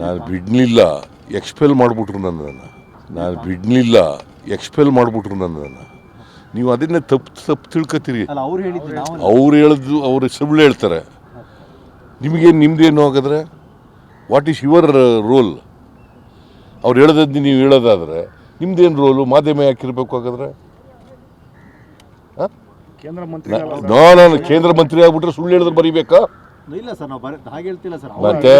ನಾನು ಬಿಡ್ಲಿಲ್ಲ ಎಕ್ಸ್ಪೆಲ್ ಮಾಡಿಬಿಟ್ರು ನನ್ನನ್ನು. ನಾನು ಬಿಡ್ಲಿಲ್ಲ ಎಕ್ಸ್ಪೆಲ್ ಮಾಡಿಬಿಟ್ರು ನನ್ನನ್ನು. ನೀವು ಅದನ್ನೇ ತಪ್ಪು ತಪ್ಪು ತಿಳ್ಕೊತೀರಿ. ಅಲ್ಲ ಅವ್ರು ಹೇಳಿದ್ದು ಅವರು ಅವ್ರು ಹೇಳಿದ್ರು ಅವ್ರು ಸುಳ್ಳು ಹೇಳ್ತಾರೆ. ನಿಮಗೇನು ನಿಮ್ಮದೇನು ಹಾಗಾದ್ರೆ? ವಾಟ್ ಈಸ್ ಯುವರ್ ರೋಲ್ ಅವ್ರು ಹೇಳೋದದ್ದು ನೀವು ಹೇಳೋದಾದ್ರೆ ನಿಮ್ದೇನು ರೋಲು ಮಾಧ್ಯಮ ಯಾಕಿರ್ಬೇಕು ಹಾಗಾದ್ರೆ? ಕೇಂದ್ರ ಮಂತ್ರಿ ನಾನು ಕೇಂದ್ರ ಮಂತ್ರಿ ಆಗ್ಬಿಟ್ರೆ ಸುಳ್ಳು ಹೇಳಿದ್ರೆ ಬರೀಬೇಕಾ? ಇಲ್ಲ ಸರ್ ನಾವು ಬರ ಹಾಗೆ ಹೇಳ್ತಿಲ್ಲ ಸರ್. ಮತ್ತೆ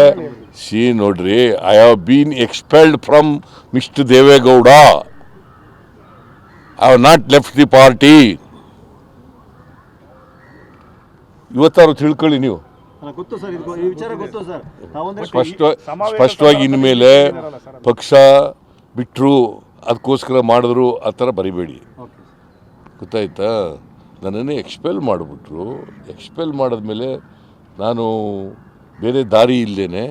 ಸಿ ನೋಡ್ರಿ I have been expelled from mister Devegowda I have not left the party ಇವತ್ತಾರು ತಿಳ್ಕೊಳ್ಳಿ ನೀವು. ಗೊತ್ತು ಸರ್ ಇದು ಈ ವಿಚಾರ ಗೊತ್ತು ಸರ್. ನಾವಂದ್ರೆ ಸ್ಪಷ್ಟ ಸ್ಪಷ್ಟವಾಗಿ ಇನ್ಮೇಲೆ ಪಕ್ಷ ಬಿಟ್ಟರು ಅದಕ್ಕೋಸ್ಕರ ಮಾಡಿದ್ರು ಆ ಥರ ಬರಿಬೇಡಿ. ಓಕೆ ಗೊತ್ತಾಯ್ತಾ? ನನ್ನನ್ನು ಎಕ್ಸ್ಪೆಲ್ ಮಾಡಿಬಿಟ್ರು. ಎಕ್ಸ್ಪೆಲ್ ಮಾಡಿದ್ಮೇಲೆ ನಾನು ಬೇರೆ ದಾರಿ ಇಲ್ಲೇ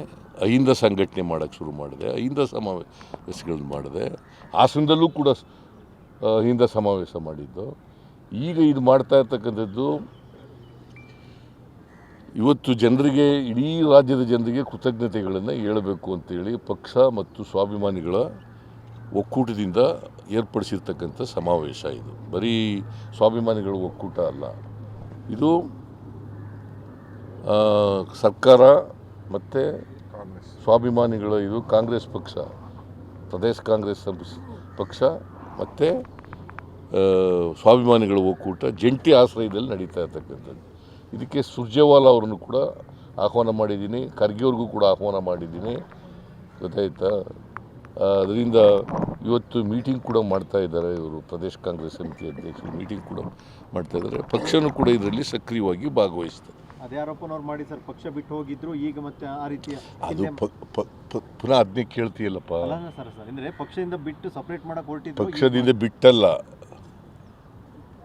ಅಹಿಂದ ಸಂಘಟನೆ ಮಾಡೋಕ್ಕೆ ಶುರು ಮಾಡಿದೆ, ಅಹಿಂದ ಸಮಾವೇಶಗಳನ್ನ ಮಾಡಿದೆ. ಹಾಸನದಲ್ಲೂ ಕೂಡ ಅಹಿಂದ ಸಮಾವೇಶ ಮಾಡಿದ್ದು. ಈಗ ಇದು ಮಾಡ್ತಾ ಇರ್ತಕ್ಕಂಥದ್ದು ಇವತ್ತು ಜನರಿಗೆ, ಇಡೀ ರಾಜ್ಯದ ಜನರಿಗೆ ಕೃತಜ್ಞತೆಗಳನ್ನು ಹೇಳಬೇಕು ಅಂತೇಳಿ ಪಕ್ಷ ಮತ್ತು ಸ್ವಾಭಿಮಾನಿಗಳ ಒಕ್ಕೂಟದಿಂದ ಏರ್ಪಡಿಸಿರ್ತಕ್ಕಂಥ ಸಮಾವೇಶ ಇದು. ಬರೀ ಸ್ವಾಭಿಮಾನಿಗಳ ಒಕ್ಕೂಟ ಅಲ್ಲ. ಇದು ಸರ್ಕಾರ ಮತ್ತು ಸ್ವಾಭಿಮಾನಿಗಳ, ಇದು ಕಾಂಗ್ರೆಸ್ ಪಕ್ಷ, ಪ್ರದೇಶ ಕಾಂಗ್ರೆಸ್ ಪಕ್ಷ ಮತ್ತು ಸ್ವಾಭಿಮಾನಿಗಳ ಒಕ್ಕೂಟ ಜಂಟಿ ಆಶ್ರಯದಲ್ಲಿ ನಡೀತಾ ಇರ್ತಕ್ಕಂಥದ್ದು. ಇದಕ್ಕೆ ಸುರ್ಜೇವಾಲಾ ಅವರನ್ನು ಕೂಡ ಆಹ್ವಾನ ಮಾಡಿದ್ದೀನಿ ಖರ್ಗೆ ಅವ್ರಿಗೂ ಕೂಡ ಆಹ್ವಾನ ಮಾಡಿದ್ದೀನಿ. ಗೊತ್ತಾಯ್ತಾ? ಅದರಿಂದ ಇವತ್ತು ಮೀಟಿಂಗ್ ಕೂಡ ಮಾಡ್ತಾ ಇದ್ದಾರೆ ಇವರು, ಪ್ರದೇಶ ಕಾಂಗ್ರೆಸ್ ಸಮಿತಿ ಅಧ್ಯಕ್ಷರು ಮೀಟಿಂಗ್ ಕೂಡ ಮಾಡ್ತಾ ಇದ್ದಾರೆ. ಪಕ್ಷನೂ ಕೂಡ ಇದರಲ್ಲಿ ಸಕ್ರಿಯವಾಗಿ ಭಾಗವಹಿಸ್ತದೆ ಅದೇ ಆರೋಪನವ್ರು ಮಾಡಿ ಸರ್ ಪಕ್ಷ ಬಿಟ್ಟು ಹೋಗಿದ್ರು ಈಗ ಮತ್ತೆ ಆ ರೀತಿಯ ಅದು ಪ- ಪ- ಪ- ಪುನಃ ಅದನ್ನೇ ಕೇಳ್ತೀಯಲ್ಲಪ್ಪ. ಅಲ್ಲ ಸರ್ ಸರ್ ಅಂದ್ರೆ ಪಕ್ಷದಿಂದ ಬಿಟ್ಟು ಸಪ್ರೇಟ್ ಮಾಡಕ್ ಹೊರಟಿದ್ರು ಪಕ್ಷದಿಂದ ಬಿಟ್ಟಲ್ಲ.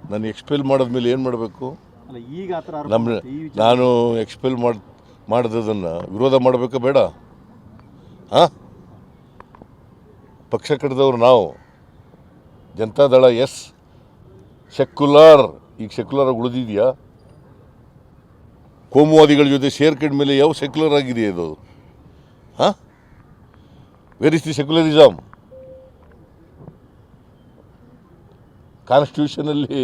ನಾನು ಎಕ್ಸ್ಪೆಲ್ ಮಾಡಿದ್ಮೇಲೆ ಏನು ಮಾಡಬೇಕು? ಅಲ್ಲ ಈಗ ಆತರ ಆರೋಪ ನಮ್ಮ ಈ ವಿಚಾರ ನಾನು ಎಕ್ಸ್ಪೆಲ್ ಮಾಡಿ ಮಾಡಿದ್ದನ್ನು ವಿರೋಧ ಮಾಡಬೇಕಾ ಬೇಡ? ಹಾಂ? ಪಕ್ಷ ಕಟ್ಟಿದವ್ರು ನಾವು. ಜನತಾದಳ ಎಸ್. ಸೆಕ್ಯುಲರ್ ಈಗ ಸೆಕ್ಯುಲರ್ ಉಳಿದಿದೆಯಾ? ಕೋಮುವಾದಿಗಳ ಜೊತೆ ಸೇರ್ಕೊಂಡ ಮೇಲೆ ಯಾವ ಸೆಕ್ಯುಲರ್ ಆಗಿದೆ ಅದು? ಹಾಂ? ವೆರ್ ಇಸ್ ದಿ ಸೆಕ್ಯುಲರಿಸಮ್ ಕಾನ್ಸ್ಟಿಟ್ಯೂಷನಲ್ಲಿ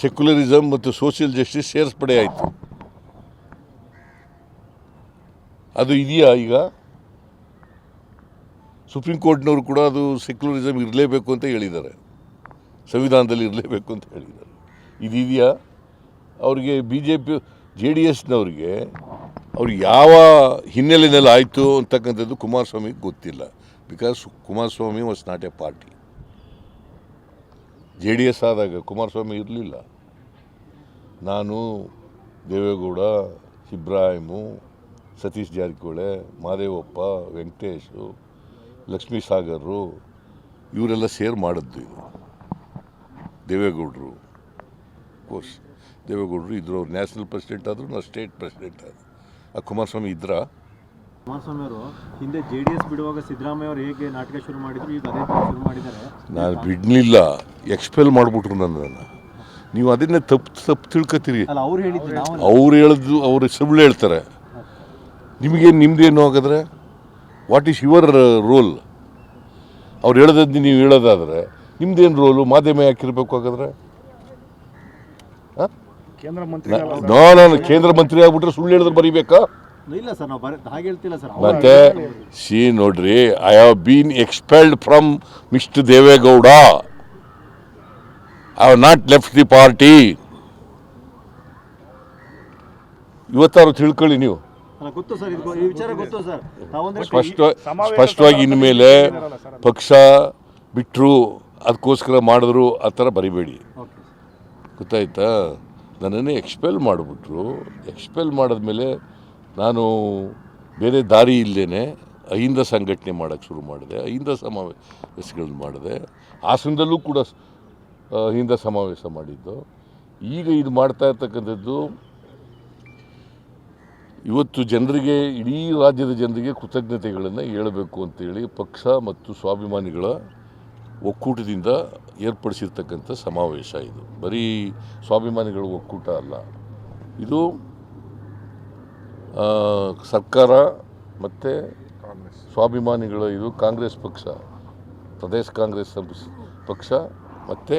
ಸೆಕ್ಯುಲರಿಸಮ್ ಮತ್ತು ಸೋಷಿಯಲ್ ಜಸ್ಟಿಸ್ ಸೇರ್ಪಡೆ ಆಯಿತು. ಅದು ಇದೆಯಾ ಈಗ? ಸುಪ್ರೀಂ ಕೋರ್ಟ್ನವರು ಕೂಡ ಅದು ಸೆಕ್ಯುಲರಿಸಮ್ ಇರಲೇಬೇಕು ಅಂತ ಹೇಳಿದ್ದಾರೆ. ಸಂವಿಧಾನದಲ್ಲಿ ಇರಲೇಬೇಕು ಅಂತ ಹೇಳಿದ್ದಾರೆ. ಇದಿದೆಯಾ? ಅವರಿಗೆ B J P J D ಎಸ್ನವ್ರಿಗೆ ಅವ್ರು ಯಾವ ಹಿನ್ನೆಲೆಯಲ್ಲಿ ಆಯಿತು ಅಂತಕ್ಕಂಥದ್ದು ಕುಮಾರಸ್ವಾಮಿಗೆ ಗೊತ್ತಿಲ್ಲ. Because Kumaraswamy was not a party J D S ಆದಾಗ ಕುಮಾರಸ್ವಾಮಿ ಇರಲಿಲ್ಲ. ನಾನು ದೇವೇಗೌಡ ಇಬ್ರಾಹಿಮು ಸತೀಶ್ ಜಾರಕಿಹೊಳೆ, ಮಾದೇವಪ್ಪ, ವೆಂಕಟೇಶು ಲಕ್ಷ್ಮೀ ಸಾಗರ್ರು ಇವರೆಲ್ಲ ಸೇರ್ ಮಾಡಿದ್ದು ಇದು. ದೇವೇಗೌಡರು ಕೋರ್ಸ್ ದೇವೇಗೌಡರು ಇದ್ರು ಅವ್ರು ನ್ಯಾಷನಲ್ ಪ್ರೆಸಿಡೆಂಟ್ ಆದರು ನಾವು ಸ್ಟೇಟ್ ಪ್ರೆಸಿಡೆಂಟ್ ಆದರು. ಆ ಕುಮಾರಸ್ವಾಮಿ ಇದ್ರ? ಕುಮಾರಸ್ವಾಮಿ ಅವರು ಹಿಂದೆ ಜೆ ಡಿ ಎಸ್ ಬಿಡುವಾಗ ಸಿದ್ದರಾಮಯ್ಯ ಅವರು ಹೇಗೆ ನಾಟಕ ಶುರು ಮಾಡಿದ್ರು ಈಗ ಅದೇ ಶುರು ಮಾಡಿದ್ದಾರೆ. ನಾನು ಬಿಡ್ಲಿಲ್ಲ ಎಕ್ಸ್ಪೆಲ್ ಮಾಡಿಬಿಟ್ರು ನನ್ನನ್ನು. ನೀವು ಅದನ್ನೇ ತಪ್ಪು ತಪ್ಪು ತಿಳ್ಕೊತೀರಿ. ಅಲ್ಲ ಅವ್ರು ಹೇಳಿದ್ರು ನಾವು ಅವ್ರು ಹೇಳಿದ್ದು ಅವ್ರು ಸುಳ್ಳು ಹೇಳ್ತಾರೆ. ನಿಮಗೇನು ನಿಮ್ದೇನು ಹಾಗಾದ್ರೆ? ವಾಟ್ ಈಸ್ ಯುವರ್ ರೋಲ್ ಅವ್ರು ಹೇಳೋದದ್ದು ನೀವು ಹೇಳೋದಾದ್ರೆ ನಿಮ್ದೇನು ರೋಲು ಮಾಧ್ಯಮ ಯಾಕಿರಬೇಕು ಹಾಗಾದ್ರೆ? ಕೇಂದ್ರ ಮಂತ್ರಿ ನೋ ನಾನು ಕೇಂದ್ರ ಮಂತ್ರಿ ಆಗ್ಬಿಟ್ರೆ ಸುಳ್ಳು ಹೇಳಿದ್ರೆ ಬರೀಬೇಕಾ? ಇಲ್ಲ ಸರ್ ನಾವು ಬರ ಹಾಗೆ ಹೇಳ್ತಿಲ್ಲ ಸರ್. ಮತ್ತೆ ಸಿ ನೋಡ್ರಿ I have been expelled from mister Devegowda. I have not left the party ಇವತ್ತಾರು ತಿಳ್ಕೊಳ್ಳಿ ನೀವು. ಸ್ಪಷ್ಟ ಸ್ಪಷ್ಟವಾಗಿ ಇನ್ಮೇಲೆ ಪಕ್ಷ ಬಿಟ್ಟರು ಅದಕ್ಕೋಸ್ಕರ ಮಾಡಿದ್ರು ಆ ಥರ ಬರಿಬೇಡಿ. ಗೊತ್ತಾಯ್ತಾ? ನನ್ನನ್ನು ಎಕ್ಸ್ಪೆಲ್ ಮಾಡಿಬಿಟ್ರು. ಎಕ್ಸ್ಪೆಲ್ ಮಾಡಿದ್ಮೇಲೆ ನಾನು ಬೇರೆ ದಾರಿ ಇಲ್ಲದೇ ಅಹಿಂದ ಸಂಘಟನೆ ಮಾಡೋಕ್ಕೆ ಶುರು ಮಾಡಿದೆ. ಅಹಿಂದ ಸಮಾವೇಶಗಳನ್ನು ಮಾಡಿದೆ. ಹಾಸನದಲ್ಲೂ ಕೂಡ ಅಹಿಂದ ಸಮಾವೇಶ ಮಾಡಿದ್ದು. ಈಗ ಇದು ಮಾಡ್ತಾ ಇರ್ತಕ್ಕಂಥದ್ದು ಇವತ್ತು ಜನರಿಗೆ, ಇಡೀ ರಾಜ್ಯದ ಜನರಿಗೆ ಕೃತಜ್ಞತೆಗಳನ್ನು ಹೇಳಬೇಕು ಅಂತೇಳಿ ಪಕ್ಷ ಮತ್ತು ಸ್ವಾಭಿಮಾನಿಗಳ ಒಕ್ಕೂಟದಿಂದ ಏರ್ಪಡಿಸಿರ್ತಕ್ಕಂಥ ಸಮಾವೇಶ ಇದು. ಬರೀ ಸ್ವಾಭಿಮಾನಿಗಳ ಒಕ್ಕೂಟ ಅಲ್ಲ. ಇದು ಸರ್ಕಾರ ಮತ್ತು ಸ್ವಾಭಿಮಾನಿಗಳ, ಇದು ಕಾಂಗ್ರೆಸ್ ಪಕ್ಷ, ಪ್ರದೇಶ ಕಾಂಗ್ರೆಸ್ ಪಕ್ಷ ಮತ್ತು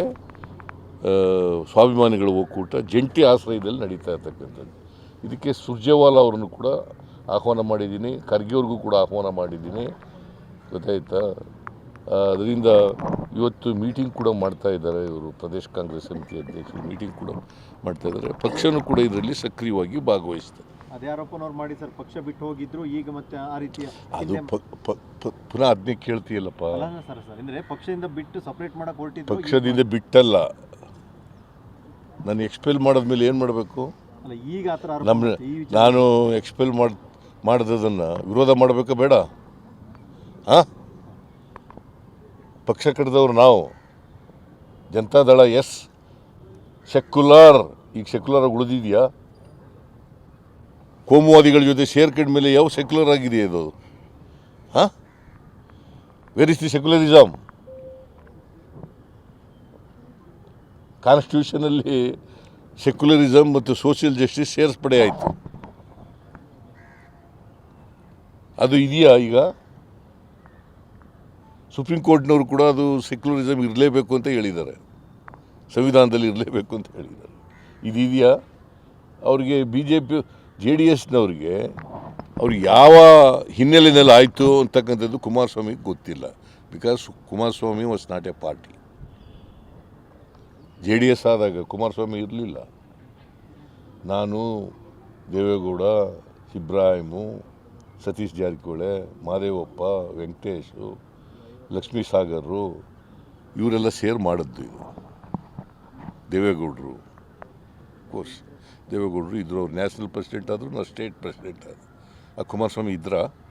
ಸ್ವಾಭಿಮಾನಿಗಳ ಒಕ್ಕೂಟ ಜಂಟಿ ಆಶ್ರಯದಲ್ಲಿ ನಡೀತಾ ಇರ್ತಕ್ಕಂಥದ್ದು. ಇದಕ್ಕೆ ಸುರ್ಜೇವಾಲಾ ಅವರನ್ನು ಕೂಡ ಆಹ್ವಾನ ಮಾಡಿದ್ದೀನಿ. ಖರ್ಗೆಯವ್ರಿಗೂ ಕೂಡ ಆಹ್ವಾನ ಮಾಡಿದ್ದೀನಿ. ಗೊತ್ತಾಯ್ತಾ? ಅದರಿಂದ ಇವತ್ತು ಮೀಟಿಂಗ್ ಕೂಡ ಮಾಡ್ತಾ ಇದ್ದಾರೆ ಇವರು ಪ್ರದೇಶ ಕಾಂಗ್ರೆಸ್ ಸಮಿತಿ ಅಧ್ಯಕ್ಷರು. ಮೀಟಿಂಗ್ ಕೂಡ ಮಾಡ್ತಾ ಇದ್ದಾರೆ. ಪಕ್ಷನೂ ಕೂಡ ಇದರಲ್ಲಿ ಸಕ್ರಿಯವಾಗಿ ಭಾಗವಹಿಸ್ತದೆ ಅದೇ ಆರೋಪನವ್ರು ಮಾಡಿ ಸರ್ ಪಕ್ಷ ಬಿಟ್ಟು ಹೋಗಿದ್ರು ಈಗ ಮತ್ತೆ ಆ ರೀತಿಯ ಅದು ಪುನಃ ಅದನ್ನೇ ಕೇಳ್ತೀಯಲ್ಲಪ್ಪ. ಸರ್ ಸರ್ ಅಂದ್ರೆ ಪಕ್ಷದಿಂದ ಬಿಟ್ಟು ಸಪ್ರೇಟ್ ಮಾಡಕ್ಕೆ ಹೊರಟಿದ್ರು ಪಕ್ಷದಿಂದ ಬಿಟ್ಟಲ್ಲ. ನಾನು ಎಕ್ಸ್ಪೆಲ್ ಮಾಡಿದ್ಮೇಲೆ ಏನು ಮಾಡಬೇಕು? ಅಲ್ಲ ಈಗ ಆತರ ಆರೋಪ ನಮ್ಮ ನಾನು ಎಕ್ಸ್ಪೆಲ್ ಮಾಡಿ ಮಾಡಿದ್ದನ್ನು ವಿರೋಧ ಮಾಡಬೇಕಾ ಬೇಡ? ಹಾಂ? ಪಕ್ಷ ಕಟ್ಟಿದವರು ನಾವು. ಜನತಾದಳ ಎಸ್. ಸೆಕ್ಯುಲರ್. ಈಗ ಸೆಕ್ಯುಲರ್ ಉಳಿದಿದೆಯಾ? ಕೋಮುವಾದಿಗಳ ಜೊತೆ ಸೇರ್ಕೊಂಡ ಮೇಲೆ ಯಾವ ಸೆಕ್ಯುಲರ್ ಆಗಿದೆ ಇದು ಹಾಂ? ವೇರ್ ಇಸ್ ದಿ ಸೆಕ್ಯುಲರಿಸಮ್ ಕಾನ್ಸ್ಟಿಟ್ಯೂಷನಲ್ಲಿ ಸೆಕ್ಯುಲರಿಸಮ್ ಮತ್ತು ಸೋಷಿಯಲ್ ಜಸ್ಟಿಸ್ ಸೇರಿಸ್ಪಡೆ ಆಯಿತು ಅದು ಇದೆಯಾ ಈಗ? ಸುಪ್ರೀಂ ಕೋರ್ಟ್ನವರು ಕೂಡ ಅದು ಸೆಕ್ಯುಲರಿಸಮ್ ಇರಲೇಬೇಕು ಅಂತ ಹೇಳಿದ್ದಾರೆ. ಸಂವಿಧಾನದಲ್ಲಿ ಇರಲೇಬೇಕು ಅಂತ ಹೇಳಿದ್ದಾರೆ. ಇದಿದೆಯಾ? ಅವರಿಗೆ B J P J D ಎಸ್ನವ್ರಿಗೆ ಅವ್ರು ಯಾವ ಹಿನ್ನೆಲೆಯಲ್ಲಿ ಆಯಿತು ಅಂತಕ್ಕಂಥದ್ದು ಕುಮಾರಸ್ವಾಮಿಗೆ ಗೊತ್ತಿಲ್ಲ. Because Kumaraswamy was not a party J D S ಆದಾಗ ಕುಮಾರಸ್ವಾಮಿ ಇರಲಿಲ್ಲ. ನಾನು ದೇವೇಗೌಡ ಇಬ್ರಾಹಿಮು ಸತೀಶ್ ಜಾರಕಿಹೊಳಿ, ಮಾದೇವಪ್ಪ, ವೆಂಕಟೇಶು ಲಕ್ಷ್ಮೀ ಸಾಗರ್ರು ಇವರೆಲ್ಲ ಸೇರ್ ಮಾಡಿದ್ದು ಇದು. ದೇವೇಗೌಡರು. ಕೋರ್ಸ್ ದೇವೇಗೌಡರು ಇದ್ರು, ಅವ್ರು ನ್ಯಾಷನಲ್ ಪ್ರೆಸಿಡೆಂಟ್ ಆದರು ನಾವು ಸ್ಟೇಟ್ ಪ್ರೆಸಿಡೆಂಟ್ ಆದರು ಆ ಕುಮಾರಸ್ವಾಮಿ ಇದ್ರಾ?